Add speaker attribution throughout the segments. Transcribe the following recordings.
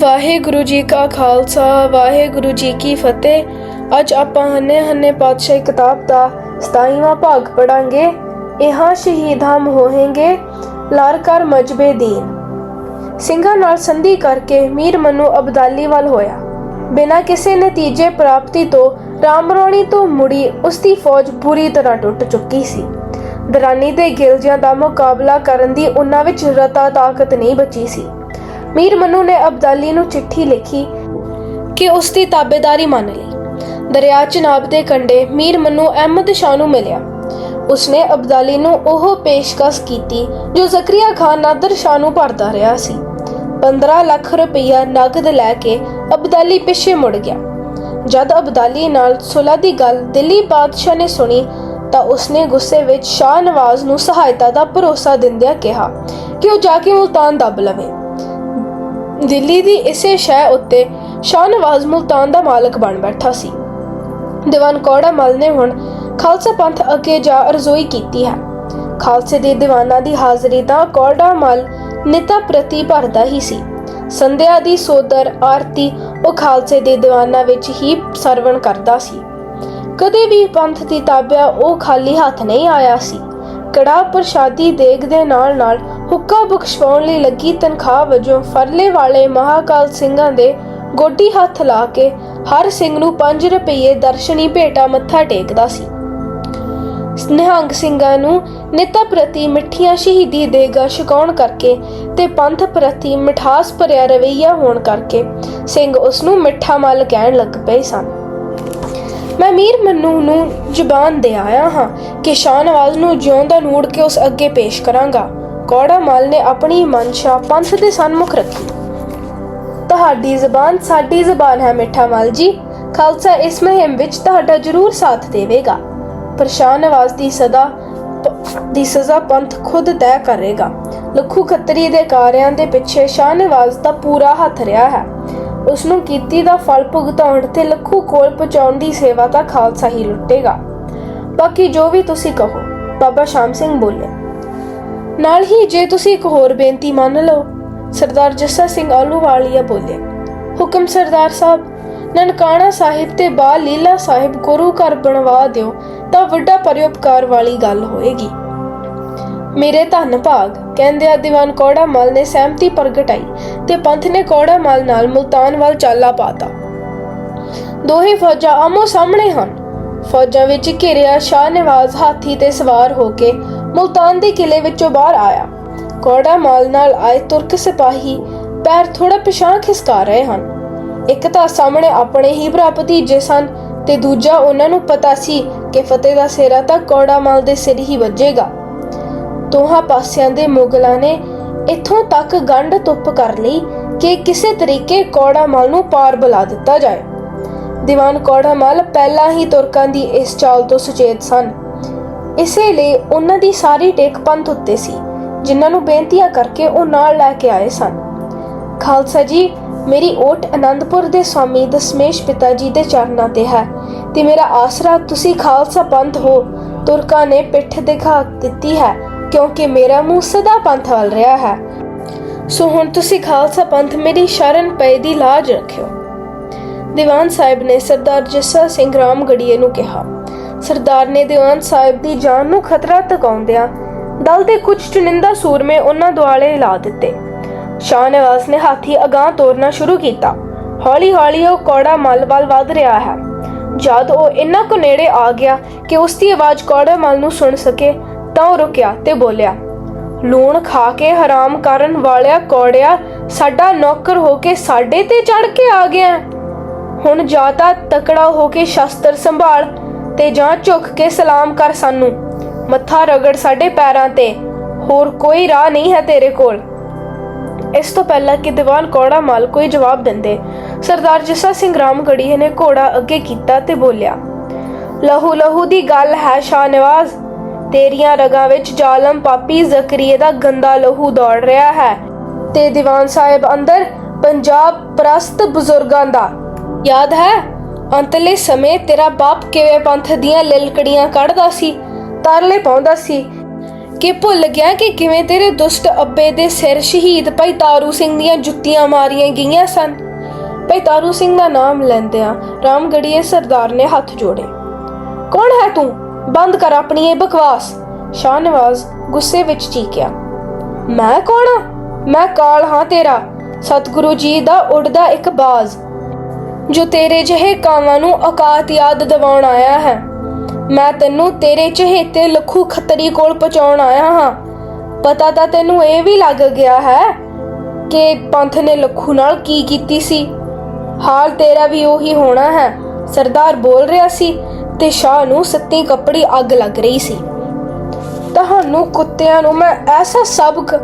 Speaker 1: ਵਾਹਿਗੁਰੂ ਜੀ ਕਾ ਖਾਲਸਾ, ਵਾਹਿਗੁਰੂ ਜੀ ਕੀ ਫਤਿਹ। ਅੱਜ ਆਪਾਂ ਹੰਨੇ ਹੰਨੇ ਪਾਤਸ਼ਾਹੀ ਕਿਤਾਬ ਦਾ 27ਵਾਂ ਭਾਗ ਪੜਾਂਗੇ ਇਹਾਂ ਸ਼ਹੀਦ ਹਮ ਹੋहेंगे ਲਾਰ ਮਜਬੇ ਦੀਨ। ਸਿੰਘਾਂ ਨਾਲ ਸੰਧੀ ਕਰਕੇ ਮੀਰ ਮਨੂ ਅਬਦਾਲੀ ਵੱਲ ਹੋਇਆ। ਬਿਨਾਂ ਕਿਸੇ ਨਤੀਜੇ ਪ੍ਰਾਪਤੀ ਤੋਂ ਰਾਮਰੋਣੀ ਤੋਂ ਮੁੜੀ ਉਸ ਦੀ ਫੌਜ ਬੁਰੀ ਤਰ੍ਹਾਂ ਟੁੱਟ ਚੁੱਕੀ ਸੀ। ਦਰਾਨੀ ਦੇ ਗਿਲਜਿਆਂ ਦਾ ਮੁਕਾਬਲਾ ਕਰਨ ਦੀ ਉਹਨਾਂ ਵਿੱਚ ਰਤਾ ਤਾਕਤ ਨਹੀਂ ਬਚੀ ਸੀ। ਮੀਰ ਮਨੂ ਨੇ ਅਬਦਾਲੀ ਨੂੰ ਚਿੱਠੀ ਲਿਖੀ ਕਿ ਉਸ ਦੀ ਤਾਬੇਦਾਰੀ ਮੰਨ ਲਈ। ਦਰਿਆ ਚਨਾਬ ਦੇ ਕੰਢੇ ਮੀਰ ਮਨੂ ਅਹਿਮਦ ਸ਼ਾਹ ਨੂੰ ਮਿਲਿਆ। ਉਸਨੇ ਅਬਦਾਲੀ ਨੂੰ ਉਹ ਪੇਸ਼ਕਸ਼ ਕੀਤੀ ਜੋ ਜ਼ਕਰੀਆ ਖਾਨ ਨਾਦਰ ਸ਼ਾਹ ਨੂੰ ਭਰਦਾ ਰਿਹਾ ਸੀ। 15 ਲੱਖ ਰੁਪਈਆ ਨਗਦ ਲੈ ਕੇ ਅਬਦਾਲੀ ਪਿੱਛੇ ਮੁੜ ਗਿਆ। ਜਦ ਅਬਦਾਲੀ ਨਾਲ ਸੁਲਾ ਦੀ ਗੱਲ ਦਿੱਲੀ ਬਾਦਸ਼ਾਹ ਨੇ ਸੁਣੀ ਤਾਂ ਉਸਨੇ ਗੁੱਸੇ ਵਿੱਚ ਸ਼ਾਹ ਨਵਾਜ਼ ਨੂੰ ਸਹਾਇਤਾ ਦਾ ਭਰੋਸਾ ਦਿੰਦਿਆਂ ਕਿਹਾ ਕਿ ਉਹ ਜਾ ਕੇ ਮੁਲਤਾਨ ਦੱਬ ਲਵੇ। ਦਿੱਲੀ ਦੀ ਇਸੇ ਸ਼ਹਿ ਉੱਤੇ ਸ਼ਾਹ ਨਵਾਜ਼ ਮੁਲਤਾਨ ਦਾ ਮਾਲਕ ਬਣ ਬੈਠਾ ਸੀ। ਦੀਵਾਨ ਕੌੜਾ ਮਲ ਨੇ ਹੁਣ ਖਾਲਸਾ ਪੰਥ ਅੱਗੇ ਜਾ ਅਰਜ਼ੋਈ ਕੀਤੀ ਹੈ। ਖਾਲਸੇ ਦੇ ਦੀਵਾਨਾਂ ਦੀ ਹਾਜ਼ਰੀ ਤਾਂ ਕੌੜਾ ਮਲ ਨਿਤਾ ਪ੍ਰਤੀ ਭਰਦਾ ਹੀ ਸੀ। ਸੰਧਿਆ ਦੀ ਸੋਦਰ ਆਰਤੀ ਉਹ ਖਾਲਸੇ ਦੇ ਦੀਵਾਨਾਂ ਵਿੱਚ ਹੀ ਸਰਵਣ ਕਰਦਾ ਸੀ। ਕਦੇ ਵੀ ਪੰਥ ਦੀ ਤਾਬਿਆ ਉਹ ਖਾਲੀ ਹੱਥ ਨਹੀਂ ਆਇਆ ਸੀ। ਕੜਾ ਪ੍ਰਸ਼ਾਦੀ ਦੇਗ ਦੇ ਨਾਲ ਨਾਲ ਹੁੱਕਾ ਬਖਸ਼ਵਾਉਣ ਲਈ ਲੱਗੀ ਤਨਖਾਹ ਵਜੋਂ ਫਰਲੇ ਵਾਲੇ ਮਹਾਕਾਲ ਸਿੰਘਾਂ ਦੇ ਗੋਡੀ ਹੱਥ ਲਾ ਕੇ ਹਰ ਸਿੰਘ ਨੂੰ 5 ਰੁਪਏ ਦਰਸ਼ਨੀ ਭੇਟਾ ਮੱਥਾ ਟੇਕਦਾ ਸੀ। ਨਿਹੰਗ ਸਿੰਘਾਂ ਨੂੰ ਨਿਤਾ ਪ੍ਰਤੀ ਮਿੱਠੀਆਂ ਸ਼ਹੀਦੀ ਦੇਗਾ ਛਕਾਉਣ ਕਰਕੇ ਤੇ ਪੰਥ ਪ੍ਰਤੀ ਮਿਠਾਸ ਭਰਿਆ ਰਵਈਆ ਹੋਣ ਕਰਕੇ ਸਿੰਘ ਉਸ ਨੂੰ ਮਿੱਠਾ ਮਲ ਕਹਿਣ ਲੱਗ ਪਏ ਸਨ। ਮੈਂ ਮੀਰ ਮਨੂ ਨੂੰ ਜ਼ੁਬਾਨ ਦੇ ਆਇਆ ਹਾਂ ਕਿ ਸ਼ਾਹਨਵਾਜ਼ ਨੂੰ ਜਿਉਂਦਾ ਨੂੜ ਕੇ ਉਸ ਅੱਗੇ ਪੇਸ਼ ਕਰਾਂਗਾ। ਕੌੜਾ ਮਾਲ ਨੇ ਆਪਣੀ ਮਨਸ਼ਾ ਪੰਥ ਦੇ ਸਨਮੁਖ ਰੱਖੀ। ਤੁਹਾਡੀ ਜ਼ਬਾਨ ਸਾਡੀ ਜ਼ਬਾਨ ਹੈ, ਮਿੱਠਾ ਮਾਲ ਜੀ। ਖਾਲਸਾ ਇਸ ਮੁਹਿੰਮ ਵਿੱਚ ਤੁਹਾਡਾ ਜ਼ਰੂਰ ਸਾਥ ਦੇਵੇਗਾ। ਪਰ ਸ਼ਾਹਨਵਾਜ਼ ਦੀ ਸਦਾ ਦੀ ਸਜ਼ਾ ਪੰਥ ਖੁਦ ਤੈਅ ਕਰੇਗਾ। ਲੱਖੂ ਖੱਤਰੀ ਦੇ ਕਾਰਿਆਂ ਦੇ ਪਿੱਛੇ ਸ਼ਾਹਨਵਾਜ਼ ਦਾ ਪੂਰਾ ਹੱਥ ਰਿਹਾ ਹੈ। ਉਸ ਨੂੰ ਕੀਤੀ ਦਾ ਫਲ ਭੁਗਤਾਉਣ ਤੇ ਲੱਖੂ ਕੋਲ ਪਹੁੰਚਾਉਣ ਦੀ ਸੇਵਾ ਤਾਂ ਖਾਲਸਾ ਹੀ ਲੁੱਟੇਗਾ। ਬਾਕੀ ਜੋ ਵੀ ਤੁਸੀਂ ਕਹੋ, ਬਾਬਾ ਸ਼ਾਮ ਸਿੰਘ ਬੋਲੇ। ਨਾਲ ਹੀ ਜੇ ਤੁਸੀਂ ਇੱਕ ਹੋਰ ਬੇਨਤੀ ਮੰਨ ਲਓ, ਸਰਦਾਰ ਜੱਸਾ ਸਿੰਘ ਆਲੂਵਾਲੀਆ ਬੋਲੇ, ਹੁਕਮ ਸਰਦਾਰ ਸਾਹਿਬ, ਨਨਕਾਣਾ ਸਾਹਿਬ ਤੇ ਬਾ ਲੀਲਾ ਸਾਹਿਬ ਗੁਰੂ ਘਰ ਬਣਵਾ ਦਿਓ ਤਾਂ ਵੱਡਾ ਪਰਉਪਕਾਰ ਵਾਲੀ ਗੱਲ ਹੋਏਗੀ। ਮੇਰੇ ਧੰਨ ਭਾਗ, ਕਹਿੰਦਿਆਂ ਦੀਵਾਨ ਕੌੜਾ ਮਲ ਨੇ ਸਹਿਮਤੀ ਪ੍ਰਗਟਾਈ ਤੇ ਪੰਥ ਨੇ ਕੌੜਾ ਮਲ ਨਾਲ ਮੁਲਤਾਨ ਵੱਲ ਚਾਲਾ ਪਾਤਾ। ਦੋਹੇ ਫੌਜਾਂ ਆਮੋ ਸਾਹਮਣੇ ਹਨ ਫੌਜਾਂ ਵਿੱਚ ਘਿਰਿਆ ਸ਼ਾਹ ਨਵਾਜ਼ ਹਾਥੀ ਤੇ ਸਵਾਰ ਹੋ ਕੇ ਮੁਲਤਾਨ ਦੇ ਕਿਲੇ ਵਿੱਚੋਂ ਬਾਹਰ ਆਇਆ। ਕੌੜਾ ਮਾਲ ਨਾਲ ਆਏ ਤੁਰਕ ਸਿਪਾਹੀ ਪੈਰ ਥੋੜਾ ਪਿਛਾਂ ਖਿਸਕਾ ਰਹੇ ਹਨ। ਇੱਕ ਤਾਂ ਸਾਹਮਣੇ ਆਪਣੇ ਹੀ ਭਰਾ ਭਤੀਜੇ ਸਨ ਤੇ ਦੂਜਾ ਉਹਨਾਂ ਨੂੰ ਪਤਾ ਸੀ ਕਿ ਫਤਿਹ ਦਾ ਸਿਰਾ ਤਾਂ ਕੌੜਾ ਮਾਲ ਦੇ ਸਿਰ ਹੀ ਵੱਜੇਗਾ। ਦੋਹਾਂ ਪਾਸਿਆਂ ਦੇ ਮੁਗਲਾਂ ਨੇ ਇੱਥੋਂ ਤੱਕ ਗੰਢ ਤੁੱਪ ਕਰ ਲਈ ਕਿ ਕਿਸੇ ਤਰੀਕੇ ਕੌੜਾ ਮਾਲ ਨੂੰ ਪਾਰ ਬੁਲਾ ਦਿੱਤਾ ਜਾਏ। ਦੀਵਾਨ ਕੌੜਾ ਮਲ ਪਹਿਲਾਂ ਹੀ ਤੁਰਕਾਂ ਦੀ ਇਸ ਚਾਲ ਤੋਂ ਸੁਚੇਤ ਸਨ। ਇਸੇ ਲਈ ਉਹਨਾਂ ਦੀ ਸਾਰੀ ਟੇਕ ਪੰਥ ਉੱਤੇ ਸੀ, ਜਿਨ੍ਹਾਂ ਨੂੰ ਬੇਨਤੀਆਂ ਕਰਕੇ ਉਹ ਨਾਲ ਲੈ ਕੇ ਆਏ ਸਨ। ਖਾਲਸਾ ਜੀ, ਮੇਰੀ ਓਟ ਆਨੰਦਪੁਰ ਦੇ ਸਵਾਮੀ ਦਸਮੇਸ਼ ਪਿਤਾ ਜੀ ਦੇ ਚਰਨਾਂ ਤੇ ਹੈ ਤੇ ਮੇਰਾ ਆਸਰਾ ਤੁਸੀਂ ਖਾਲਸਾ ਪੰਥ ਹੋ, ਤੁਰਕਾਂ ਨੇ ਪਿੱਠ ਦਿਖਾ ਦਿੱਤੀ ਹੈ, ਕਿਉਂਕਿ ਮੇਰਾ ਮੂੰਹ ਸਦਾ ਪੰਥ ਵੱਲ ਰਿਹਾ ਹੈ। ਸੋ ਹੁਣ ਤੁਸੀਂ ਖਾਲਸਾ ਪੰਥ ਮੇਰੀ ਸ਼ਰਨ ਪਏ ਦੀ ਲਾਜ ਰੱਖਿਓ। ਦੀਵਾਨ ਸਾਹਿਬ ਨੇ ਸਰਦਾਰ ਜੱਸਾ ਸਿੰਘ ਰਾਮਗੜੀਏ ਨੂੰ ਕਿਹਾ, ਸਰਦਾਰ ਨੇ ਦੀਵਾਨ ਸਾਹਿਬ ਦੀ ਜਾਨ ਨੂੰ ਖਤਰਾ ਤਕਾਉਂਦਿਆਂ ਦਲ ਦੇ ਕੁਝ ਚੁਣਿੰਦਾ ਸੂਰਮੇ ਉਹਨਾਂ ਦੁਆਲੇ ਲਾ ਦਿੱਤੇ। ਸ਼ਾਹ ਨਵਾਜ਼ ਨੇ ਹਾਥੀ ਅਗਾਹ ਤੋਰਨਾ ਸ਼ੁਰੂ ਕੀਤਾ। ਹੌਲੀ-ਹੌਲੀ ਉਹ ਕੌੜਾ ਮਲ ਵੱਲ ਵੱਧ ਰਿਹਾ ਹੈ। ਜਦ ਉਹ ਇੰਨਾ ਕੁ ਨੇੜੇ ਆ ਗਿਆ ਕਿ ਉਸ ਦੀ ਆਵਾਜ਼ ਕੌੜਾ ਮਲ ਨੂੰ ਸੁਣ ਸਕੇ, ਤਾਂ ਉਹ ਰੁਕਿਆ ਤੇ ਬੋਲਿਆ, ਲੂਣ ਖਾ ਕੇ ਹਰਾਮ ਕਰਨ ਵਾਲਿਆ ਕੌੜਿਆ ਸਾਡਾ ਨੌਕਰ ਹੋ ਕੇ ਸਾਡੇ ਤੇ ਚੜ ਕੇ ਆ ਗਿਆ ਹੁਣ ਜਾਂ ਤਾਂ ਤਕੜਾ ਹੋ ਕੇ ਸ਼ਸਤਰ ਸੰਭਾਲ ਤੇ ਜਾਂ ਝੁਕ ਕੇ ਸਲਾਮ ਕਰ ਸਾਨੂੰ। ਮੱਥਾ ਰਗੜ ਸਾਡੇ ਪੈਰਾਂ ਤੇ, ਹੋਰ ਕੋਈ ਰਾਹ ਨਹੀਂ ਹੈ ਤੇਰੇ ਕੋਲ। ਇਸ ਤੋਂ ਪਹਿਲਾਂ ਕਿ ਦੀਵਾਨ ਕੌੜਾ ਮਾਲ ਕੋਈ ਜਵਾਬ ਦਿੰਦੇ, ਸਰਦਾਰ ਜੱਸਾ ਸਿੰਘ ਰਾਮਗੜੀਏ ਨੇ ਘੋੜਾ ਅੱਗੇ ਕੀਤਾ ਤੇ ਬੋਲਿਆ, ਲਹੂ ਲਹੂ ਦੀ ਗੱਲ ਹੈ ਸ਼ਾਹ ਨਿਵਾਜ਼ ਤੇਰੀਆਂ ਰਗਾਂ ਵਿੱਚ ਜ਼ਾਲਮ ਪਾਪੀ ਜ਼ਕਰੀਏ ਦਾ ਗੰਦਾ ਲਹੂ ਦੌੜ ਰਿਹਾ ਹੈ। ਤੇ ਦੀਵਾਨ ਸਾਹਿਬ ਅੰਦਰ, ਪੰਜਾਬ ਪ੍ਰਸਤ ਬਜ਼ੁਰਗਾਂ ਦਾ ਯਾਦ ਹੈ? ਅੰਤਲੇ ਸਮੇਂ ਤੇਰਾ ਬਾਪ ਕਿਵੇਂ ਪੰਥ ਦੀਆਂ ਲਿਲਕੜੀਆਂ ਕੱਢਦਾ ਸੀ, ਤਰਲੇ ਪਾਉਂਦਾ ਸੀ? ਕਿ ਭੁੱਲ ਗਿਆ ਕਿ ਕਿਵੇਂ ਤੇਰੇ ਦੁਸ਼ਟ ਅੱਬੇ ਦੇ ਸਿਰ ਸ਼ਹੀਦ ਭਾਈ ਤਾਰੂ ਸਿੰਘ ਦੀਆਂ ਜੁੱਤੀਆਂ ਮਾਰੀਆਂ ਗਈਆਂ ਸਨ? ਭਾਈ ਤਾਰੂ ਸਿੰਘ ਦਾ ਨਾਮ ਲੈਂਦਿਆਂ ਰਾਮਗੜੀਏ ਸਰਦਾਰ ਨੇ ਹੱਥ ਜੋੜੇ। ਕੌਣ ਹੈ ਤੂੰ? ਬੰਦ ਕਰ ਆਪਣੀ ਇਹ ਬਕਵਾਸ। ਸ਼ਾਹਨਵਾਜ਼ ਗੁੱਸੇ ਵਿੱਚ ਚੀਕਿਆ। ਮੈਂ ਕੌਣ ਹਾਂ? ਮੈਂ ਕਾਲ ਹਾਂ ਤੇਰਾ। ਸਤਿਗੁਰੂ ਜੀ ਦਾ ਉੱਡਦਾ ਇੱਕ ਬਾਜ਼। ਜੋ ਤੇਰੇ ਜਿਹੇ ਕਾਵਾਂ ਨੂੰ ਔਕਾਤ ਯਾਦ ਦਿਵਾਉਣ ਆਇਆ ਹੈ। ਮੈਂ ਤੈਨੂੰ ਤੇਰੇ ਚਹੇਤੇ ਲਖੂ ਖੱਤਰੀ ਕੋਲ ਪਹੁੰਚਾਉਣ ਆਇਆ ਹਾਂ। ਪਤਾ ਤਾਂ ਤੈਨੂੰ ਇਹ ਵੀ ਲੱਗ ਗਿਆ ਹੈ ਕਿ ਪੰਥ ਨੇ ਲੱਖੂ ਨਾਲ ਕੀ ਕੀਤੀ ਸੀ। ਹਾਲ ਤੇਰਾ ਵੀ ਉਹੀ ਹੋਣਾ ਹੈ। ਸਰਦਾਰ ਬੋਲ ਰਿਹਾ ਸੀ ਤੇ ਸ਼ਾਹ ਨੂੰ ਸੱਤੀ ਕੱਪੜੀ ਅੱਗ ਲੱਗ ਰਹੀ ਸੀ। ਤੁਹਾਨੂੰ ਕੁੱਤਿਆਂ ਨੂੰ ਮੈਂ ਐਸਾ ਸਬਕ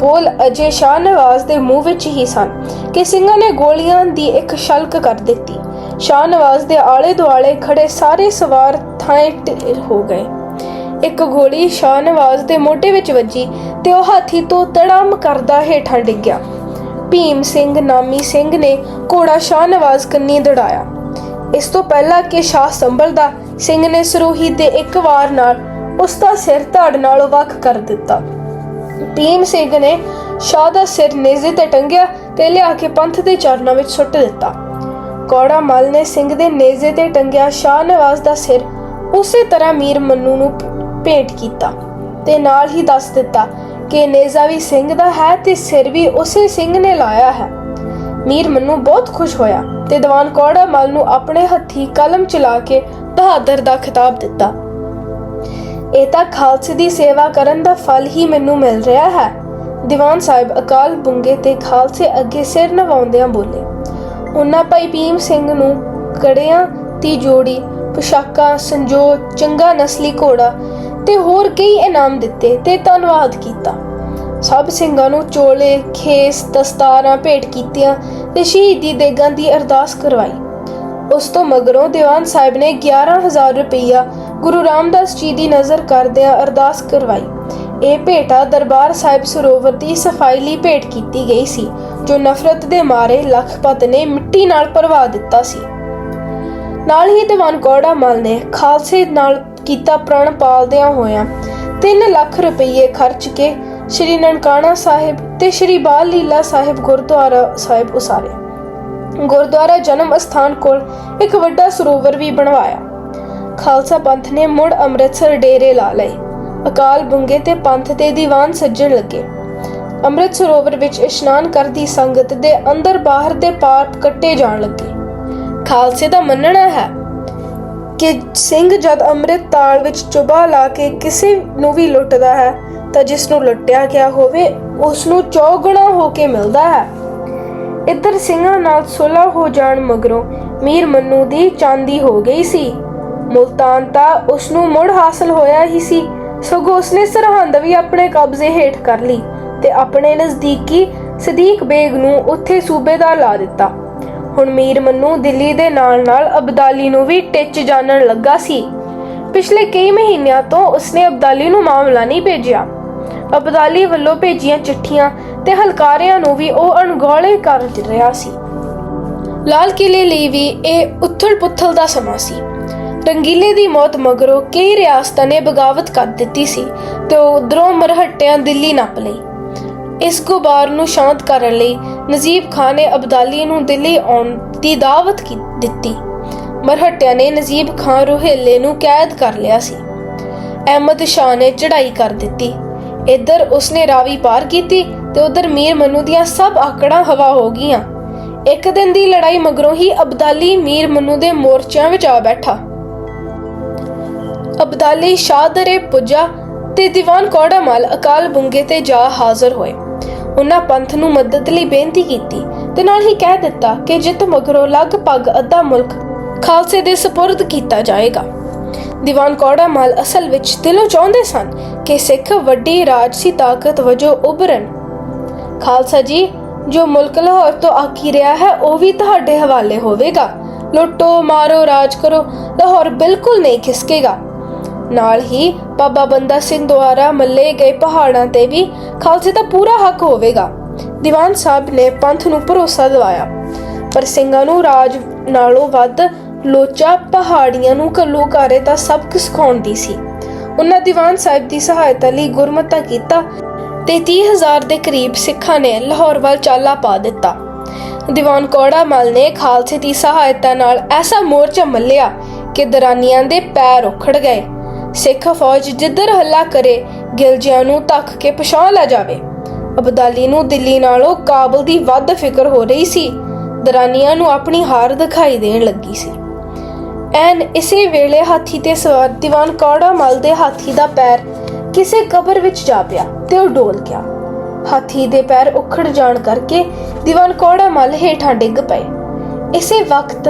Speaker 1: ਬੋਲ ਅਜੇ ਸ਼ਾਹ ਨਵਾਜ਼ ਦੇ ਮੂੰਹ ਵਿੱਚ ਹੀ ਸਨ ਕਿ ਸਿੰਘਾਂ ਨੇ ਗੋਲੀਆਂ ਦੀ ਇੱਕ ਛਲਕ ਕਰ ਦਿੱਤੀ। ਸ਼ਾਹ ਨਵਾਜ਼ ਦੇ ਆਲੇ ਦੁਆਲੇ ਖੜੇ ਸਾਰੇ ਸਵਾਰ ਥਾਂ ਢੇਰ ਹੋ ਗਏ। ਇੱਕ ਗੋਲੀ ਸ਼ਾਹ ਨਵਾਜ਼ ਦੇ ਮੋਢੇ ਵਿੱਚ ਵੱਜੀ ਤੇ ਉਹ ਹਾਥੀ ਤੋਂ ਤੜਮ ਕਰਦਾ ਹੇਠਾਂ ਡਿੱਗਿਆ। ਭੀਮ ਸਿੰਘ, ਨਾਮੀ ਸਿੰਘ ਨੇ ਘੋੜਾ ਸ਼ਾਹ ਨਵਾਜ਼ ਕੰਨੀ ਦੜਾਇਆ। ਇਸ ਤੋਂ ਪਹਿਲਾਂ ਕਿ ਸ਼ਾਹ ਸੰਭਲਦਾ ਸਿੰਘ ਨੇ ਸਰੋਹੀ ਦੇ ਇੱਕ ਵਾਰ ਨਾਲ ਉਸ ਦਾ ਸਿਰ ਧੜ ਨਾਲੋਂ ਵੱਖ ਕਰ ਦਿੱਤਾ। ਭੀਮ ਸਿੰਘ ਨੇ ਸ਼ਾਹ ਦਾ ਸਿਰ ਨੇਜ਼ੇ ਤੇ ਟੰਗਿਆ ਤੇ ਲਿਆ ਕੇ ਪੰਥ ਦੇ ਚਰਨਾਂ ਵਿੱਚ ਸੁੱਟ ਦਿੱਤਾ। ਕੌੜਾ ਮਲ ਨੇ ਸਿੰਘ ਦੇ ਨੇਜ਼ੇ ਤੇ ਟੰਗਿਆ ਸ਼ਾਹ ਨਵਾਜ਼ ਦਾ ਸਿਰ ਉਸੇ ਤਰ੍ਹਾਂ ਮੀਰ ਮੰਨੂ ਨੂੰ ਭੇਟ ਕੀਤਾ ਤੇ ਨਾਲ ਹੀ ਦੱਸ ਦਿੱਤਾ ਕਿ ਨੇਜ਼ਾ ਵੀ ਸਿੰਘ ਦਾ ਹੈ ਤੇ ਸਿਰ ਵੀ ਉਸੇ ਸਿੰਘ ਨੇ ਲਾਇਆ ਹੈ। ਮੀਰ ਮੰਨੂ ਬਹੁਤ ਖੁਸ਼ ਹੋਇਆ ਤੇ ਦੀਵਾਨ ਕੌੜਾ ਮਲ ਨੂੰ ਆਪਣੇ ਹੱਥੀ ਕਲਮ ਚਲਾ ਕੇ ਬਹਾਦਰ ਦਾ ਖਿਤਾਬ ਦਿੱਤਾ। ਇਹ ਤਾਂ ਖਾਲਸੇ ਦੀ ਸੇਵਾ ਕਰਨ ਦਾ ਫਲ ਹੀ ਮੈਨੂੰ ਮਿਲ ਰਿਹਾ ਹੈ। ਦੀਵਾਨ ਸਾਹਿਬ ਅਕਾਲ ਬੁੰਗੇ ਤੇ ਖਾਲਸੇ ਅੱਗੇ ਸਿਰ ਨਵਾਉਂਦਿਆਂ ਬੋਲੇ। ਉਹਨਾਂ ਭਾਈ ਭੀਮ ਸਿੰਘ ਨੂੰ ਕੜਿਆਂ ਦੀ ਜੋੜੀ, ਪੁਸ਼ਾਕਾਂ ਸੰਜੋ ਚੰਗਾ ਨਸਲੀ ਘੋੜਾ ਤੇ ਹੋਰ ਕਈ ਇਨਾਮ ਦਿੱਤੇ ਤੇ ਧੰਨਵਾਦ ਕੀਤਾ। ਸਭ ਸਿੰਘਾਂ ਨੂੰ ਚੋਲੇ, ਖੇਸ, ਦਸਤਾਰਾਂ ਭੇਟ ਕੀਤੀਆਂ ਤੇ ਸ਼ਹੀਦੀ ਦੇਗਾਂ ਦੀ ਅਰਦਾਸ ਕਰਵਾਈ। ਉਸ ਤੋਂ ਮਗਰੋਂ ਦੀਵਾਨ ਸਾਹਿਬ ਨੇ 11000 ਰੁਪਈਆ ਗੁਰੂ ਰਾਮਦਾਸ ਜੀ ਦੀ ਨਜ਼ਰ ਕਰਦਿਆਂ ਅਰਦਾਸ ਕਰਵਾਈ। ਇਹ ਭੇਟਾ ਦਰਬਾਰ ਸਾਹਿਬ ਸਰੋਵਰ ਦੀ ਸਫ਼ਾਈ ਲਈ ਭੇਟ ਕੀਤੀ ਗਈ ਸੀ, ਜੋ ਨਫ਼ਰਤ ਦੇ ਮਾਰੇ ਲਖਪਤ ਨੇ ਮਿੱਟੀ ਨਾਲ ਭਰਵਾ ਦਿੱਤਾ ਸੀ। ਨਾਲ ਹੀ ਦੀਵਾਨ ਕੌੜਾ ਮਲ ਨੇ ਖਾਲਸੇ ਨਾਲ ਕੀਤਾ ਪ੍ਰਣ ਪਾਲਦਿਆਂ ਹੋਇਆਂ 3 ਲੱਖ ਰੁਪਏ ਖਰਚ ਕੇ ਸ਼੍ਰੀ ਨਨਕਾਣਾ ਸਾਹਿਬ ਤੇ ਸ਼੍ਰੀ ਬਾਲ ਲੀਲਾ ਸਾਹਿਬ ਗੁਰਦੁਆਰਾ ਸਾਹਿਬ ਉਸਾਰੇ। ਗੁਰਦੁਆਰਾ ਜਨਮ ਅਸਥਾਨ ਕੋਲ ਇੱਕ ਵੱਡਾ ਸਰੋਵਰ ਵੀ ਬਣਵਾਇਆ। ਖਾਲਸਾ ਪੰਥ ਨੇ ਮੁੜ ਅੰਮ੍ਰਿਤਸਰ ਡੇਰੇ ਲਾ ਲਏ। ਅਕਾਲ ਬੁੰਗੇ ਤੇ ਪੰਥ ਦੇ ਦੀਵਾਨ ਸੱਜਣ ਲੱਗੇ। ਅੰਮ੍ਰਿਤ ਸਰੋਵਰ ਵਿੱਚ ਇਸ਼ਨਾਨ ਕਰਦੀ ਸੰਗਤ ਦੇ ਅੰਦਰ ਬਾਹਰ ਦੇ ਪਾਪ ਕੱਟੇ ਜਾਣ ਲੱਗੇ। ਖਾਲਸੇ ਦਾ ਮੰਨਣਾ ਹੈ ਕਿ ਸਿੰਘ ਜਦ ਅੰਮ੍ਰਿਤ ਤਾਲ ਵਿੱਚ ਚੁਬਾ ਲਾ ਕੇ ਕਿਸੇ ਨੂੰ ਵੀ ਲੁੱਟਦਾ ਹੈ, ਤਾਂ ਜਿਸ ਨੂੰ ਲੁੱਟਿਆ ਗਿਆ ਹੋਵੇ, ਉਸ ਨੂੰ ਚੌਗੁਣਾ ਹੋ ਕੇ ਮਿਲਦਾ ਹੈ। ਇੱਧਰ ਸਿੰਘਾਂ ਨਾਲ ਸੁਲ੍ਹਾ ਹੋ ਜਾਣ ਮਗਰੋਂ ਮੀਰ ਮੰਨੂ ਦੀ ਚਾਂਦੀ ਹੋ ਗਈ ਸੀ। ਮੁਲਤਾਨ ਤਾਂ ਉਸ ਨੂੰ ਮੁੜ ਹਾਸਲ ਹੋਇਆ ਹੀ ਸੀ। ਸਗੋਂ ਉਸਨੇ ਸਰਹੰਦ ਵੀ ਆਪਣੇ ਕਬਜ਼ੇ ਹੇਠ ਕਰ ਲਈ ਤੇ ਆਪਣੇ ਨਜ਼ਦੀਕੀ ਸਦੀਕ ਬੇਗ ਨੂੰ ਉੱਥੇ ਸੂਬੇਦਾਰ ਲਾ ਦਿੱਤਾ। ਹੁਣ ਮੀਰ ਮੰਨੂ ਦਿੱਲੀ ਦੇ ਨਾਲ-ਨਾਲ ਅਬਦਾਲੀ ਨੂੰ ਵੀ ਟਿੱਚ ਜਾਣਨ ਲੱਗਾ ਸੀ। ਪਿਛਲੇ ਕਈ ਮਹੀਨਿਆਂ ਤੋਂ ਉਸਨੇ ਅਬਦਾਲੀ ਨੂੰ ਮਾਮਲਾ ਨਹੀਂ ਭੇਜਿਆ। ਅਬਦਾਲੀ ਵੱਲੋਂ ਭੇਜੀਆਂ ਚਿੱਠੀਆਂ ਤੇ ਹਲਕਾਰਿਆਂ ਨੂੰ ਵੀ ਉਹ ਅਣਗੌਲੇ ਕਰ ਰਿਹਾ ਸੀ। ਲਾਲ ਕਿਲੇ ਲਈ ਵੀ ਇਹ ਉਥਲ-ਪੁਥਲ ਦਾ ਸਮਾਂ ਸੀ। ਰੰਗੀਲੇ ਦੀ ਮੌਤ ਮਗਰੋਂ ਕਈ ਰਿਆਸਤਾਂ ਨੇ ਬਗਾਵਤ ਕਰ ਦਿੱਤੀ ਸੀ ਤੇ ਉਧਰੋਂ ਮਰਹੱਟਿਆਂ ਦਿੱਲੀ ਨੱਪ ਲਈ। ਇਸ ਗੁਬਾਰ ਨੂੰ ਸ਼ਾਂਤ ਕਰਨ ਲਈ ਨਜੀਬ ਖਾਨ ਨੇ ਅਬਦਾਲੀ ਨੂੰ ਦਿੱਲੀ ਆਉਣ ਦੀ ਦਾਵਤ ਦਿੱਤੀ। ਮਰਹੱਟਿਆਂ ਨੇ ਨਜੀਬ ਖਾਨ ਰੋਹੇਲੇ ਨੂੰ ਕੈਦ ਕਰ ਲਿਆ ਸੀ। ਅਹਿਮਦ ਸ਼ਾਹ ਨੇ ਚੜ੍ਹਾਈ ਕਰ ਦਿੱਤੀ। ਇੱਧਰ ਉਸਨੇ ਰਾਵੀ ਪਾਰ ਕੀਤੀ ਤੇ ਉਧਰ ਮੀਰ ਮਨੂ ਦੀਆਂ ਸਭ ਆਕੜਾਂ ਹਵਾ ਹੋ ਗਈਆਂ। ਇੱਕ ਦਿਨ ਦੀ ਲੜਾਈ ਮਗਰੋਂ ਹੀ ਅਬਦਾਲੀ ਮੀਰ ਮਨੂ ਦੇ ਮੋਰਚਿਆਂ ਵਿੱਚ ਆ ਬੈਠਾ। ਅਬਦਾਲੀ ਸ਼ਾਹਦਰੇ ਪੁੱਜਾ ਤੇ ਦੀਵਾਨ ਕੌੜਾ ਮਾਲ ਅਕਾਲ ਬੁੰਗੇ ਤੇ ਜਾ ਹਾਜ਼ਰ ਹੋਏ। ਉਹਨਾਂ ਪੰਥ ਨੂੰ ਮਦਦ ਲਈ ਬੇਨਤੀ ਕੀਤੀ ਤੇ ਨਾਲ ਹੀ ਕਹਿ ਦਿੱਤਾ ਕਿ ਜਿੱਤ ਮਗਰੋਂ ਲਗਭਗ ਅੱਧਾ ਮੁਲਕ ਖਾਲਸੇ ਦੇ ਸਪੁਰਦ ਕੀਤਾ ਜਾਏਗਾ। ਦੀਵਾਨ ਕੌੜਾ ਮਲ ਅਸਲ ਵਿੱਚ ਦਿਲੋਂ ਚਾਹੁੰਦੇ ਸਨ ਕਿ ਸਿੱਖ ਵੱਡੀ ਰਾਜਸੀ ਤਾਕਤ ਵਜੋਂ ਉਭਰਨ। ਖਾਲਸਾ ਜੀ, ਜੋ ਮੁਲਕ ਲਾਹੌਰ ਤੋਂ ਆਕੀ ਰਿਹਾ ਹੈ, ਉਹ ਵੀ ਤੁਹਾਡੇ ਹਵਾਲੇ ਹੋਵੇਗਾ। ਲੁੱਟੋ, ਮਾਰੋ, ਰਾਜ ਕਰੋ, ਲਾਹੌਰ ਬਿਲਕੁਲ ਨਹੀਂ ਖਿਸਕੇਗਾ। ਨਾਲ ਹੀ ਬਾਬਾ ਬੰਦਾ ਸਿੰਘ ਦੁਆਰਾ ਮੱਲੇ ਗਏ ਪਹਾੜਾਂ ਤੇ ਵੀ ਖਾਲਸੇ ਦਾ ਪੂਰਾ ਹੱਕ ਹੋਵੇਗਾ। ਦੀਵਾਨ ਸਾਹਿਬ ਨੇ ਪੰਥ ਨੂੰ ਭਰੋਸਾ ਦਿਵਾਇਆ। ਪਰ ਸਿੰਘਾਂ ਨੂੰ ਰਾਜ ਨਾਲੋਂ ਵੱਧ ਲੋਚਾ ਪਹਾੜੀਆਂ ਨੂੰ ਘੱਲੂਘਾਰੇ ਦਾ ਸਬਕ ਸਿਖਾਉਂਦੀ ਸੀ। ਉਹਨਾਂ ਦੀਵਾਨ ਸਾਹਿਬ ਦੀ ਸਹਾਇਤਾ ਲਈ ਗੁਰਮਤਾ ਕੀਤਾ ਤੇ 30000 ਦੇ ਕਰੀਬ ਸਿੱਖਾਂ ਨੇ ਲਾਹੌਰ ਵੱਲ ਚਾਲਾ ਪਾ ਦਿੱਤਾ। ਦੀਵਾਨ ਕੌੜਾ ਮਲ ਨੇ ਖਾਲਸੇ ਦੀ ਸਹਾਇਤਾ ਨਾਲ ਐਸਾ ਮੋਰਚਾ ਮੱਲਿਆ ਕਿ ਦਰਾਨੀਆਂ ਦੇ ਪੈਰ ਉਖੜ ਗਏ। ਸਿੱਖ ਫੌਜ ਜਿੱਧਰ ਹੱਲਾ ਕਰੇ, ਗਿਲਜੀਆਂ ਨੂੰ ਧੱਕ ਕੇ ਪਛਾਣ ਲੈ ਜਾਵੇ। ਅਬਦਾਲੀ ਨੂੰ ਦਿੱਲੀ ਨਾਲੋਂ ਕਾਬਲ ਦੀ ਵੱਧ ਫਿਕਰ ਹੋ ਰਹੀ ਸੀ। ਦਰਾਨੀਆਂ ਨੂੰ ਆਪਣੀ ਹਾਰ ਦਿਖਾਈ ਦੇਣ ਲੱਗੀ ਸੀ। ਐਨ ਇਸੇ ਵੇਲੇ ਹਾਥੀ ਤੇ ਸਵਾਰ ਦੀਵਾਨ ਕੌੜਾ ਮਲ ਦੇ ਹਾਥੀ ਦਾ ਪੈਰ ਕਿਸੇ ਕਬਰ ਵਿੱਚ ਜਾ ਪਿਆ ਤੇ ਉਹ ਡੋਲ ਗਿਆ। ਹਾਥੀ ਦੇ ਪੈਰ ਉਖੜ ਜਾਣ ਕਰਕੇ ਦੀਵਾਨ ਕੌੜਾ ਮਲ ਹੇਠਾਂ ਡਿੱਗ ਪਏ। ਇਸੇ ਵਕਤ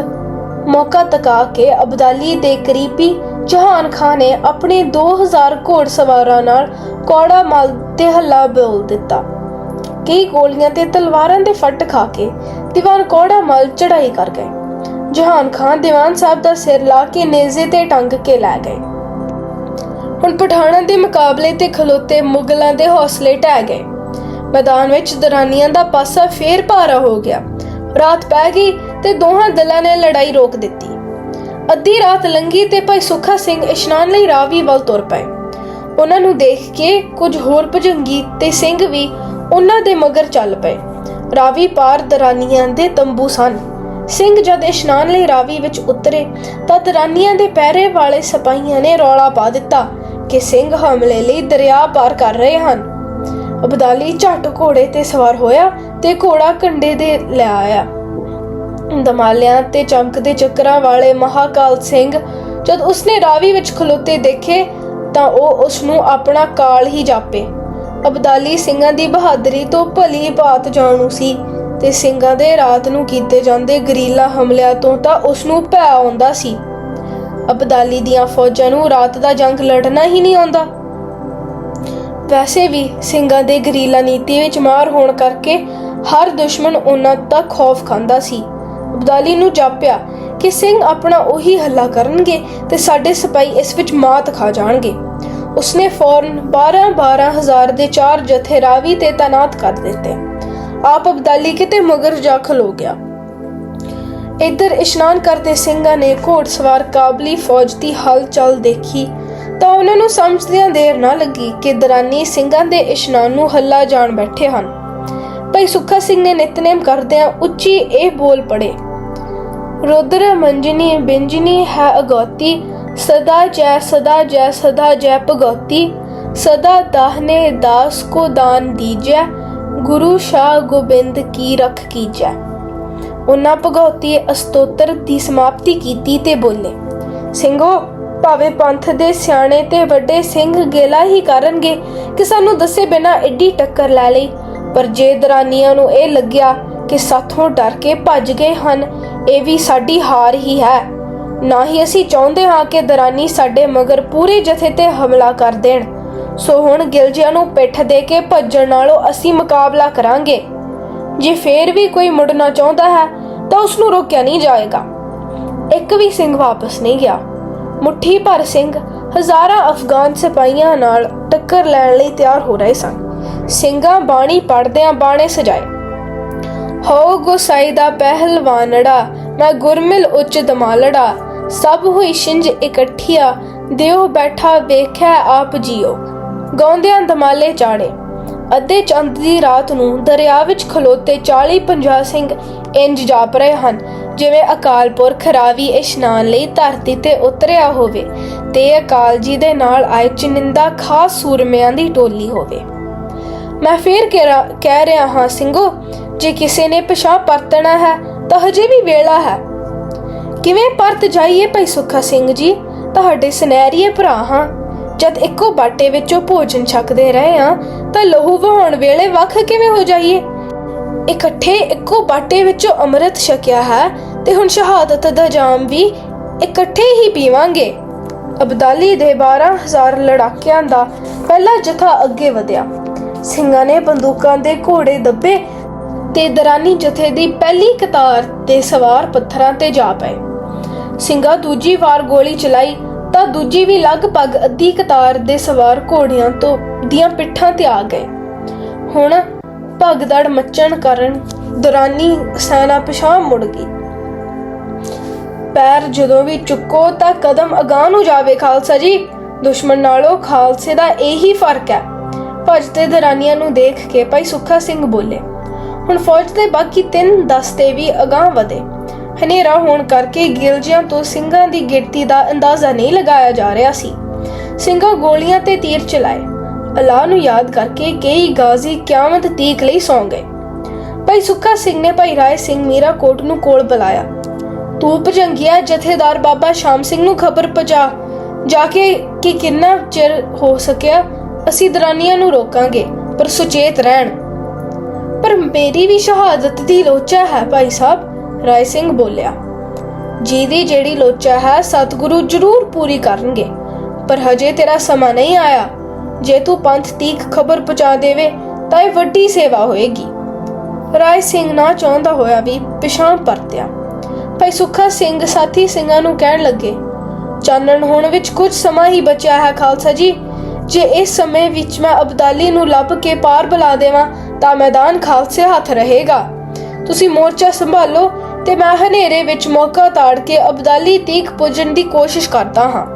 Speaker 1: ਮੌਕਾ ਤਕਾ ਕੇ ਅਬਦਾਲੀ ਦੇ ਕਰੀਬੀ ਜਹਾਨ ਖਾਨ ਨੇ ਆਪਣੇ 2000 ਘੋੜਸਵਾਰਾਂ ਨਾਲ ਕੌੜਾ ਮਲ ਤੇ ਹੱਲਾ ਬੋਲ ਦਿੱਤਾ। ਕਈ ਗੋਲੀਆਂ ਤੇ ਤਲਵਾਰਾਂ ਦੇ ਫੱਟ ਖਾ ਕੇ ਦੀਵਾਨ ਕੌੜਾ ਮਲ ਚੜਾਈ ਕਰ ਗਏ। ਜਹਾਨ ਖਾਨ ਦੀਵਾਨ ਸਾਹਿਬ ਦਾ ਸਿਰ ਲਾ ਕੇ ਨੇਜ਼ੇ ਤੇ ਟੰਗ ਕੇ ਲੈ ਗਏ। ਹੁਣ ਪਠਾਣਾਂ ਦੇ ਮੁਕਾਬਲੇ ਤੇ ਖਲੋਤੇ ਮੁਗਲਾਂ ਦੇ ਹੌਸਲੇ ਢਹਿ ਗਏ। ਮੈਦਾਨ ਵਿੱਚ ਦਰਾਨੀਆਂ ਦਾ ਪਾਸਾ ਫੇਰ ਭਾਰਾ ਹੋ ਗਿਆ। ਰਾਤ ਪੈ ਗਈ ਤੇ ਦੋਹਾਂ ਦਲਾਂ ਨੇ ਲੜਾਈ ਰੋਕ ਦਿੱਤੀ। ਅੱਧੀ ਰਾਤ ਲੰਗੀ ਤੇ ਭਾਈ ਸੁੱਖਾ ਸਿੰਘ ਇਸ਼ਨਾਨ ਲਈ ਰਾਵੀ ਵੱਲ ਤੁਰ ਪਏ। ਉਹਨਾਂ ਨੂੰ ਦੇਖ ਕੇ ਕੁਝ ਹੋਰ ਭਜੰਗੀ ਤੇ ਸਿੰਘ ਵੀ ਉਹਨਾਂ ਦੇ ਮਗਰ ਚੱਲ ਪਏ। ਰਾਵੀ ਪਾਰ ਦਰਾਨੀਆਂ ਦੇ ਤੰਬੂ ਸਨ। ਸਿੰਘ ਜਦ ਇਸ਼ਨਾਨ ਲਈ ਰਾਵੀ ਵਿੱਚ ਉਤਰੇ ਤਾਂ ਦਰਾਨੀਆਂ ਦੇ ਪਹਿਰੇ ਵਾਲੇ ਸਿਪਾਹੀਆਂ ਨੇ ਰੌਲਾ ਪਾ ਦਿੱਤਾ ਕਿ ਸਿੰਘ ਹਮਲੇ ਲਈ ਦਰਿਆ ਪਾਰ ਕਰ ਰਹੇ ਹਨ। ਅਬਦਾਲੀ ਝੱਟ ਘੋੜੇ ਤੇ ਸਵਾਰ ਹੋਇਆ ਤੇ ਘੋੜਾ ਕੰਡੇ ਦੇ ਲੈ ਆਇਆ। ਦਮਾਲਿਆਂ ਤੇ ਚਮਕਦੇ ਚੱਕਰਾਂ ਵਾਲੇ ਮਹਾਕਾਲ ਸਿੰਘ ਜਦ ਉਸਨੇ ਰਾਵੀ ਵਿੱਚ ਖਲੋਤੇ ਦੇਖੇ ਤਾਂ ਉਹ ਉਸ ਨੂੰ ਆਪਣਾ ਕਾਲ ਹੀ ਜਾਪੇ। ਅਬਦਾਲੀ ਸਿੰਘਾਂ ਦੀ ਬਹਾਦਰੀ ਤੋਂ ਭਲੀ ਬਾਤ ਜਾਣੂ ਸੀ ਤੇ ਸਿੰਘਾਂ ਦੇ ਰਾਤ ਨੂੰ ਕੀਤੇ ਜਾਂਦੇ ਗਰੀਲਾ ਹਮਲਿਆਂ ਤੋਂ ਤਾਂ ਉਸ ਨੂੰ ਭੈ ਆਉਂਦਾ ਸੀ। ਅਬਦਾਲੀ ਦੀਆਂ ਫੌਜਾਂ ਨੂੰ ਰਾਤ ਦਾ ਜੰਗ ਲੜਨਾ ਹੀ ਨਹੀਂ ਆਉਂਦਾ। ਵੈਸੇ ਵੀ ਸਿੰਘਾਂ ਦੇ ਗਰੀਲਾ ਨੀਤੀ ਵਿੱਚ ਮਾਰ ਹੋਣ ਕਰਕੇ ਹਰ ਦੁਸ਼ਮਣ ਉਹਨਾਂ ਦਾ ਖੌਫ ਖਾਂਦਾ ਸੀ। ਅਬਦਾਲੀ ਨੂੰ ਜਾਪਿਆ ਕਿ ਸਿੰਘ ਆਪਣਾ ਉਹੀ ਹੱਲਾ ਕਰਨਗੇ ਤੇ ਸਾਡੇ ਸਿਪਾਹੀ ਇਸ ਵਿੱਚ ਮਾਤ ਖਾ ਜਾਣਗੇ। ਉਸਨੇ ਫੌਰਨ 12-12 ਦੇ ਚਾਰ ਜਥੇ ਰਾਵੀ ਤੇ ਤਾਨਾਤ ਕਰ ਦਿੱਤੇ। ਆਪ ਅਬਦਾਲੀ ਕਿਤੇ ਮਗਰ ਜਾਖਲ ਹੋ ਗਿਆ। ਇੱਧਰ ਇਸ਼ਨਾਨ ਕਰਦੇ ਸਿੰਘਾਂ ਨੇ ਘੋੜਸਵਾਰ ਕਾਬਲੀ ਫੌਜ ਦੀ ਹਲਚਲ ਦੇਖੀ ਤਾਂ ਉਹਨਾਂ ਨੂੰ ਸਮਝਦਿਆਂ ਦੇਰ ਨਾ ਲੱਗੀ ਕਿ ਦਰਾਨੀ ਸਿੰਘਾਂ ਦੇ ਇਸ਼ਨਾਨ ਨੂੰ ਹੱਲਾ ਜਾਣ ਬੈਠੇ ਹਨ। ਭਾਈ ਸੁੱਖਾ ਸਿੰਘ ਨੇ ਨਿਤਨੇਮ ਕਰਦਿਆਂ ਉੱਚੀ ਇਹ ਬੋਲ ਪੜੇ ਰੁਦਰ ਮੰਜਨੀ ਬਿੰਜਨੀ ਹੈ ਅਗੋਤੀ, ਸਦਾ ਜੈ ਸਦਾ ਜੈ ਸਦਾ ਜੈ ਭਗਵਤੀ ਸਦਾ ਦਾਹਨੇ ਦਾਸ ਕੋ ਦਾਨ ਦੀਜੈ, ਗੁਰੂ ਸ਼ਾਹ ਗੋਬਿੰਦ ਕੀ ਰਖ ਕੀਜੈ। ਉਹਨਾਂ ਭਗਉਤੀ ਅਸਤੋਤਰ ਦੀ ਸਮਾਪਤੀ ਕੀਤੀ ਤੇ ਬੋਲੇ, ਸਿੰਘੋ, ਭਾਵੇਂ ਪੰਥ ਦੇ ਸਿਆਣੇ ਤੇ ਵੱਡੇ ਸਿੰਘ ਗੇਲਾ ਹੀ ਕਰਨਗੇ ਕਿ ਸਾਨੂੰ ਦੱਸੇ ਬਿਨਾ ਐਡੀ ਟੱਕਰ ਲੈ ਲਈ ਪਰ ਜੇ ਦਰਾਨੀਆਂ ਨੂੰ ਇਹ ਲੱਗਿਆ ਕਿ ਸਾਥੋਂ ਡਰ ਕੇ ਭੱਜ ਗਏ ਹਨ, ਇਹ ਵੀ ਸਾਡੀ ਹਾਰ ਹੀ ਹੈ। ਨਾ ਹੀ ਅਸੀਂ ਚਾਹੁੰਦੇ ਹਾਂ ਕਿ ਦਰਾਨੀ ਸਾਡੇ ਮਗਰ ਪੂਰੇ ਜਥੇ ਤੇ ਹਮਲਾ ਕਰ ਦੇਣ। ਸੋ ਹੁਣ ਗਿਲਜਿਆਂ ਨੂੰ ਪਿੱਠ ਦੇ ਕੇ ਭੱਜਣ ਨਾਲੋਂ ਅਸੀਂ ਮੁਕਾਬਲਾ ਕਰਾਂਗੇ। ਜੇ ਫੇਰ ਵੀ ਕੋਈ ਮੁੜਨਾ ਚਾਹੁੰਦਾ ਹੈ, ਤਾਂ ਉਸ ਨੂੰ ਰੋਕਿਆ ਨਹੀਂ ਜਾਏਗਾ। ਇੱਕ ਵੀ ਸਿੰਘ ਵਾਪਸ ਨਹੀਂ ਗਿਆ। ਮੁੱਠੀ ਭਰ ਸਿੰਘ ਹਜ਼ਾਰਾਂ ਅਫਗਾਨ ਸਿਪਾਹੀਆਂ ਨਾਲ ਟੱਕਰ ਲੈਣ ਲਈ ਤਿਆਰ ਹੋ ਰਹੇ ਸਨ। ਸਿੰਘਾਂ ਬਾਣੀ ਪੜਦਿਆਂ ਬਾਣੇ ਸਜਾਏ। ਹੋ ਗੋਸਾਈ ਦਾ ਪਹਿਲਵਾਨੜਾ ਮੈਂ ਗੁਰਮਿਲ ਉੱਚ ਦਮਾਲੜਾ, ਸਭ ਹੋਈ ਛਿੰਝ ਇਕੱਠੀਆ, ਦਿਓ ਬੈਠਾ ਵੇਖਿਆ ਆਪ ਜੀਓ। ਗਾਉਂਦਿਆਂ ਦਮਾਲੇ ਚਾੜੇ, ਅੱਧੇ ਚੰਦ ਦੀ ਰਾਤ ਨੂੰ ਦਰਿਆ ਵਿੱਚ ਖਲੋਤੇ 40-50 ਸਿੰਘ ਇੰਜ ਜਾਪ ਰਹੇ ਹਨ, ਜਿਵੇਂ ਅਕਾਲ ਪੁਰਖ ਰਾਵੀ ਇਸ਼ਨਾਨ ਲਈ ਧਰਤੀ ਤੇ ਉਤਰਿਆ ਹੋਵੇ, ਤੇ ਅਕਾਲ ਜੀ ਦੇ ਨਾਲ ਆਏ ਚਿੰਨਿੰਦਾ ਖਾਸ ਸੂਰਮਿਆਂ ਦੀ ਟੋਲੀ ਹੋਵੇ। ਮੈਂ ਫੇਰ ਕਹਿ ਰਿਹਾ ਹਾਂ ਸਿੰਘੋ ਜੇ ਕਿਸੇ ਨੇ ਪਿਛਾਂ ਪਰਤਣਾ ਹੈ, ਤਾਂ ਹਜੇ ਵੀ ਵੇਲਾ ਹੈ। ਕਿਵੇਂ ਪਰਤ ਜਾਈਏ ਭਾਈ ਸੁੱਖਾ ਸਿੰਘ ਜੀ? ਤੁਹਾਡੇ ਸੁਨਹਿਰੀਏ ਭਰਾ ਹਾਂ। ਜਦ ਇੱਕੋ ਬਾਟੇ ਵਿੱਚੋਂ ਭੋਜਨ ਛਕਦੇ ਰਹੇ ਹਾਂ, ਤਾਂ ਲਹੂ ਵਹਾਉਣ ਵੇਲੇ ਵੱਖ ਕਿਵੇਂ ਹੋ ਜਾਈਏ? ਇਕੱਠੇ ਇੱਕੋ ਬਾਟੇ ਵਿੱਚੋਂ ਅੰਮ੍ਰਿਤ ਛਕਿਆ ਹੈ, ਤੇ ਹੁਣ ਸ਼ਹਾਦਤ ਦਾ ਜਾਮ ਵੀ ਇਕੱਠੇ ਹੀ ਪੀਵਾਂਗੇ। ਅਬਦਾਲੀ ਦੇ 12000 ਲੜਾਕਿਆਂ ਦਾ ਪਹਿਲਾ ਜਥਾ ਅੱਗੇ ਵਧਿਆ। ਸਿੰਘਾਂ ਨੇ ਬੰਦੂਕਾਂ ਦੇ ਘੋੜੇ ਦੱਬੇ ਤੇ ਦਰਾਨੀ ਜਥੇ ਦੀ ਪਹਿਲੀ ਕਤਾਰ ਤੇ ਸਵਾਰ ਪੱਥਰਾਂ ਤੇ ਜਾ ਪਏ। ਸਿੰਘਾਂ ਦੂਜੀ ਵਾਰ ਗੋਲੀ ਚਲਾਈ ਤਾਂ ਦੂਜੀ ਵੀ ਲਗਭਗ ਅੱਧੀ ਕਤਾਰ ਦੇ ਸਵਾਰ ਘੋੜਿਆਂ ਤੋਂ ਦੀਆਂ ਪਿੱਠਾਂ ਤੇ ਆ ਗਏ। ਹੁਣ ਭਗਦੜ ਮੱਚਣ ਕਾਰਨ ਦਰਾਨੀ ਸੈਨਾ ਪਿਛਾਂ ਮੁੜ ਗਈ। ਪੈਰ ਜਦੋਂ ਵੀ ਚੁੱਕੋ ਤਾਂ ਕਦਮ ਅਗਾਂਹ ਨੂੰ ਜਾਵੇ, ਖਾਲਸਾ ਜੀ। ਦੁਸ਼ਮਣ ਨਾਲੋਂ ਖਾਲਸੇ ਦਾ ਇਹੀ ਫ਼ਰਕ ਹੈ। ਭਜਦੇ ਦਰਾਨੀਆਂ ਨੂੰ ਦੇਖ ਕੇ ਭਾਈ ਸੁੱਖਾ ਸਿੰਘ ਬੋਲੇ। ਹੁਣ ਫੌਜ ਦੇ ਬਾਕੀ ਤਿੰਨ ਦਸਤੇ ਵੀ ਅਗਾਂਹ ਵਧੇ। ਹਨੇਰਾ ਹੋਣ ਕਰਕੇ ਗਿਲਜੀਆਂ ਤੋਂ ਸਿੰਘਾਂ ਦੀ ਗਿਣਤੀ ਦਾ ਅੰਦਾਜ਼ਾ ਨਹੀਂ ਲਗਾਇਆ ਜਾ ਰਿਹਾ ਸੀ। ਸਿੰਘਾਂ ਗੋਲੀਆਂ ਤੇ ਤੀਰ ਚਲਾਏ। ਅੱਲਾਹ ਨੂੰ ਯਾਦ ਕਰਕੇ ਕਈ ਗਾਜ਼ੀ ਕਿਆਮਤ ਤੀਕ ਲਈ ਸੌਂ ਗਏ। ਭਾਈ ਸੁੱਖਾ ਸਿੰਘ ਨੇ ਭਾਈ ਰਾਏ ਸਿੰਘ ਮੀਰਾ ਕੋਟ ਨੂੰ ਕੋਲ ਬੁਲਾਇਆ। ਤੂੰ ਭਜੰਗਿਆ ਜਥੇਦਾਰ ਬਾਬਾ ਸ਼ਾਮ ਸਿੰਘ ਨੂੰ ਖਬਰ ਪਹੁੰਚਾ। ਜਾ ਕੇ ਕਿ ਕਿੰਨਾ ਚਿਰ ਹੋ ਸਕਿਆ? ਅਸੀਂ ਦਰਾਨੀਆਂ ਨੂੰ ਰੋਕਾਂਗੇ, ਪਰ ਸੁਚੇਤ ਰਹਿਣ। ਪਰ ਮੇਰੀ ਵੀ ਸ਼ਹਾਦਤ ਦੀ ਲੋਚਾ ਹੈ, ਭਾਈ ਸਾਹਿਬ, ਰਾਏ ਸਿੰਘ ਬੋਲਿਆ। ਜਿਹਦੀ ਜਿਹੜੀ ਲੋਚਾ ਹੈ, ਸਤਿਗੁਰੂ ਜ਼ਰੂਰ ਪੂਰੀ ਕਰਨਗੇ। ਪਰ ਹਜੇ ਤੇਰਾ ਸਮਾਂ ਨਹੀਂ ਆਇਆ। ਜੇ ਤੂੰ ਪੰਥ ਤੀਕ ਖਬਰ ਪਹੁੰਚਾ ਦੇਵੇ, ਤਾਂ ਇਹ ਵੱਡੀ ਸੇਵਾ ਹੋਏਗੀ। ਰਾਏ ਸਿੰਘ ਨਾ ਚਾਹੁੰਦਾ ਹੋਇਆ ਵੀ ਪਿਛਾਂ ਪਰਤਿਆ। ਭਾਈ ਸੁੱਖਾ ਸਿੰਘ ਸਾਥੀ ਸਿੰਘਾਂ ਨੂੰ ਕਹਿਣ ਲੱਗੇ, ਚਾਨਣ ਹੋਣ ਵਿੱਚ ਕੁਝ ਸਮਾਂ ਹੀ ਬਚਿਆ ਹੈ, ਖਾਲਸਾ ਜੀ। ਜੇ ਇਸ ਸਮੇਂ ਵਿੱਚ ਮੈਂ ਅਬਦਾਲੀ ਨੂੰ ਲੱਭ ਕੇ ਪਾਰ ਬੁਲਾ ਦੇਵਾਂ, ਤਾਂ ਮੈਦਾਨ ਖਾਲਸੇ ਹੱਥ ਰਹੇਗਾ। ਤੁਸੀਂ ਮੋਰਚਾ ਸੰਭਾਲੋ ਤੇ ਮੈਂ ਹਨੇਰੇ ਵਿੱਚ ਮੌਕਾ ਤਾੜ ਕੇ ਅਬਦਾਲੀ ਤੀਕ ਪੁੱਜਣ ਦੀ ਕੋਸ਼ਿਸ਼ ਕਰਦਾ ਹਾਂ।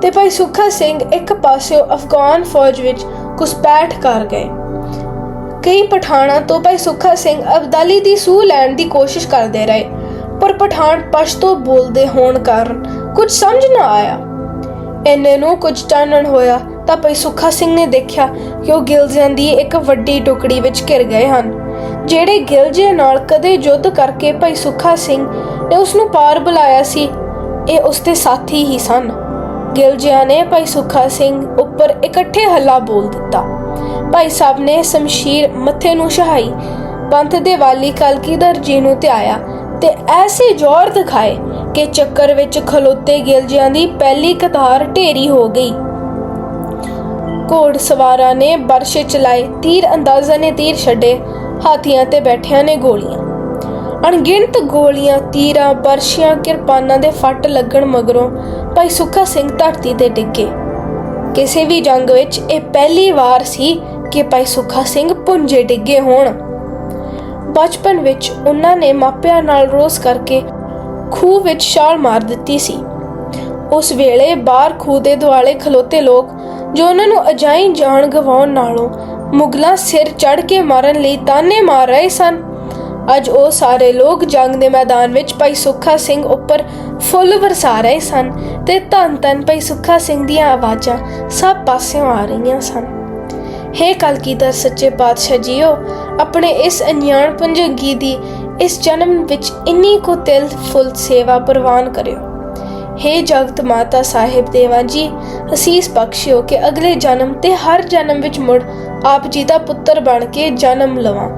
Speaker 1: ਤੇ ਭਾਈ ਸੁੱਖਾ ਸਿੰਘ ਇੱਕ ਪਾਸਿਓ ਅਫਗਾਨ ਫੌਜ ਵਿੱਚ ਘੁਸਪੈਠ ਕਰ ਗਏ। ਕਈ ਪਠਾਣਾ ਤੋਂ ਭਾਈ ਸੁੱਖਾ ਸਿੰਘ ਅਬਦਾਲੀ ਦੀ ਸੂਹ ਲੈਣ ਦੀ ਕੋਸ਼ਿਸ਼ ਕਰਦੇ ਰਹੇ, ਪਰ ਪਠਾਨ ਪਸ਼ਤੋ ਬੋਲਦੇ ਹੋਣ ਕਾਰਨ ਕੁਝ ਸਮਝ ਨਾ ਆਇਆ। ਇੰਨੇ ਨੂੰ ਕੁਝ ਚਾਨਣ ਹੋਇਆ ਤਾਂ ਭਾਈ ਸੁੱਖਾ ਸਿੰਘ ਨੇ ਦੇਖਿਆ ਕਿ ਉਹ ਗਿਲਜਿਆਂ ਦੀ ਇੱਕ ਵੱਡੀ ਟੁਕੜੀ ਵਿੱਚ ਘਿਰ ਗਏ ਹਨ। ਜਿਹੜੇ ਗਿਲਜੇ ਨਾਲ ਕਦੇ ਯੁੱਧ ਕਰਕੇ ਭਾਈ ਸੁੱਖਾ ਸਿੰਘ ਨੇ ਉਸ ਨੂੰ ਪਾਰ ਬੁਲਾਇਆ ਸੀ, ਇਹ ਉਸ ਦੇ ਸਾਥੀ ਹੀ ਸਨ। ਗਿਲਜਿਆਂ ਨੇ ਭਾਈ ਸੁੱਖਾ ਸਿੰਘ ਉੱਪਰ ਇਕੱਠੇ ਹੱਲਾ ਬੋਲ ਦਿੱਤਾ। ਭਾਈ ਸਾਹਿਬ ਨੇ ਸ਼ਮਸ਼ੀਰ ਮੱਥੇ ਨੂੰ ਸ਼ਹਾਈ, ਪੰਥ ਦੇ ਵਾਲੀ ਕਲਗੀਧਰ ਜੀ ਨੂੰ ਧਿਆਇਆ ਤੇ ਐਸੇ ਜ਼ੋਰ ਦਿਖਾਏ ਕਿ ਚੱਕਰ ਵਿੱਚ ਖਲੋਤੇ ਗਿਲਜਿਆਂ ਦੀ ਪਹਿਲੀ ਕਤਾਰ ਢੇਰੀ ਹੋ ਗਈ। ਘੋੜ ਸਵਾਰਾਂ ਨੇ ਬਰਸ਼ੇ ਚਲਾਏ। ਤੀਰ ਅੰਦਾਜ਼ਾ ਨੇ ਤੀਰ ਛੱਡੇ। ਹਾਥੀਆਂ ਤੇ ਬੈਠਿਆਂ ਨੇ ਗੋਲੀਆਂ। ਅਣਗਿਣਤ ਗੋਲੀਆਂ, ਤੀਰਾਂ, ਬਰਸ਼ੀਆਂ, ਕਿਰਪਾਨਾਂ ਦੇ ਫੱਟ ਲੱਗਣ ਮਗਰੋਂ ਭਾਈ ਸੁੱਖਾ ਸਿੰਘ ਧਰਤੀ ਤੇ ਡਿੱਗੇ। ਕਿਸੇ ਵੀ ਜੰਗ ਵਿੱਚ ਇਹ ਪਹਿਲੀ ਵਾਰ ਸੀ ਕਿ ਭਾਈ ਸੁੱਖਾ ਸਿੰਘ ਪੁੰਜੇ ਡਿੱਗੇ ਹੋਣ। ਬਚਪਨ ਵਿੱਚ ਉਹਨਾਂ ਨੇ ਮਾਪਿਆਂ ਨਾਲ ਰੋਸ ਕਰਕੇ ਖੂਹ ਵਿੱਚ ਛਾਲ ਮਾਰ ਦਿੱਤੀ ਸੀ। ਉਸ ਵੇਲੇ ਬਾਹਰ ਖੂਹ ਦੇ ਦੁਆਲੇ ਖਲੋਤੇ ਲੋਕ ਜੋ ਉਹਨਾਂ ਨੂੰ ਅਜਾਈ ਜਾਣ ਗਵਾਉਣ ਨਾਲੋਂ ਮੁਗਲਾਂ ਸਿਰ ਚੜ ਕੇ ਮਾਰਨ ਲਈ ਤਾਨੇ ਮਾਰ ਰਹੇ ਸਨ। ਅੱਜ ਉਹ ਸਾਰੇ ਲੋਕ ਜੰਗ ਦੇ ਮੈਦਾਨ ਵਿੱਚ ਭਾਈ ਸੁੱਖਾ ਸਿੰਘ ਉੱਪਰ ਫੁੱਲ ਵਰਸਾ ਰਹੇ ਸਨ ਤੇ ਧੰਨ ਧੰਨ ਭਾਈ ਸੁੱਖਾ ਸਿੰਘ ਦੀਆਂ ਆਵਾਜ਼ਾਂ ਸਭ ਪਾਸਿਓਂ ਆ ਰਹੀਆਂ ਸਨ। ਹੇ ਕਲਗੀਧਰ ਸੱਚੇ ਪਾਤਸ਼ਾਹ ਜੀਓ, ਆਪਣੇ ਇਸ ਅਨਿਆਣ ਪੰਜਗੀ ਦੀ ਇਸ ਜਨਮ ਵਿੱਚ ਇੰਨੀ ਕੋ ਤਿਲ ਫੁੱਲ ਸੇਵਾ ਪ੍ਰਵਾਨ ਕਰਿਓ। ਹੇ ਜਗਤ ਮਾਤਾ ਸਾਹਿਬ ਦੇਵਾਂ ਜੀ, ਅਸੀਸ ਬਖਸ਼ਿਓ ਕਿ ਅਗਲੇ ਜਨਮ ਤੇ ਹਰ ਜਨਮ ਵਿੱਚ ਮੁੜ ਆਪ ਜੀ ਦਾ ਪੁੱਤਰ ਬਣ ਕੇ ਜਨਮ ਲਵਾਂ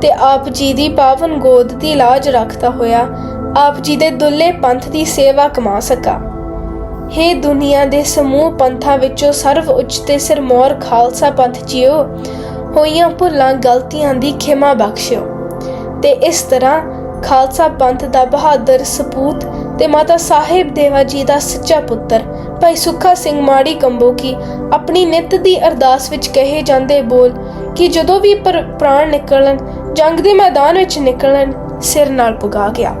Speaker 1: ਤੇ ਆਪ ਜੀ ਦੀ ਪਾਵਨ ਗੋਦ ਦੀ ਲਾਜ ਰੱਖਦਾ ਹੋਇਆ ਆਪ ਜੀ ਦੇ ਦੁੱਲੇ ਪੰਥ ਦੀ ਸੇਵਾ ਕਮਾ ਸਕਾਂ। ਹੇ ਦੁਨੀਆ ਦੇ ਸਮੂਹ ਪੰਥਾਂ ਵਿੱਚੋਂ ਸਰਵ ਉੱਚ ਤੇ ਸਿਰਮੌਰ ਖਾਲਸਾ ਪੰਥ ਜੀਓ, ਹੋਈਆਂ ਭੁੱਲਾਂ ਗਲਤੀਆਂ ਦੀ ਖਿਮਾ ਬਖਸ਼ਿਓ। ਤੇ ਇਸ ਤਰ੍ਹਾਂ ਖਾਲਸਾ ਪੰਥ ਦਾ ਬਹਾਦਰ ਸਪੂਤ ਤੇ ਮਾਤਾ ਸਾਹਿਬ ਦੇਵਾ ਜੀ ਦਾ ਸੱਚਾ ਪੁੱਤਰ। ਭਾਈ ਸੁੱਖਾ ਸਿੰਘ ਮਾੜੀ ਕੰਬੋ ਕੀ ਆਪਣੀ ਨਿਤ ਦੀ ਅਰਦਾਸ ਵਿੱਚ ਕਹੇ ਜਾਂਦੇ ਬੋਲ ਕਿ ਜਦੋਂ ਵੀ ਪਰ- ਪ੍ਰਾਣ ਨਿਕਲਣ, ਜੰਗ ਦੇ ਮੈਦਾਨ ਵਿੱਚ ਨਿਕਲਣ, ਸਿਰ ਨਾਲ ਪੁਗਾ ਗਿਆ।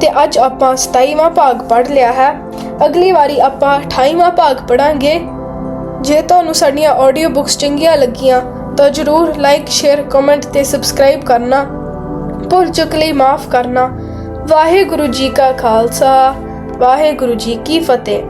Speaker 1: ਤੇ ਅੱਜ ਆਪਾਂ 27ਵਾਂ ਭਾਗ ਪੜ੍ਹ ਲਿਆ ਹੈ। ਅਗਲੀ ਵਾਰੀ ਆਪਾਂ 28ਵਾਂ ਭਾਗ ਪੜਾਂਗੇ ਜੇ ਤੁਹਾਨੂੰ ਸਾਡੀਆਂ ਆਡੀਓ ਬੁੱਕਸ ਚੰਗੀਆਂ ਲੱਗੀਆਂ ਤਾਂ ਜਰੂਰ ਲਾਈਕ ਸ਼ੇਅਰ ਕਮੈਂਟ ਤੇ ਸਬਸਕ੍ਰਾਈਬ ਕਰਨਾ। ਭੁੱਲ ਚੁੱਕ ਲਈ ਮਾਫ ਕਰਨਾ। ਵਾਹਿਗੁਰੂ ਜੀ ਕਾ ਖਾਲਸਾ ਵਾਹਿਗੁਰੂ ਜੀ ਕੀ ਫਤਿਹ।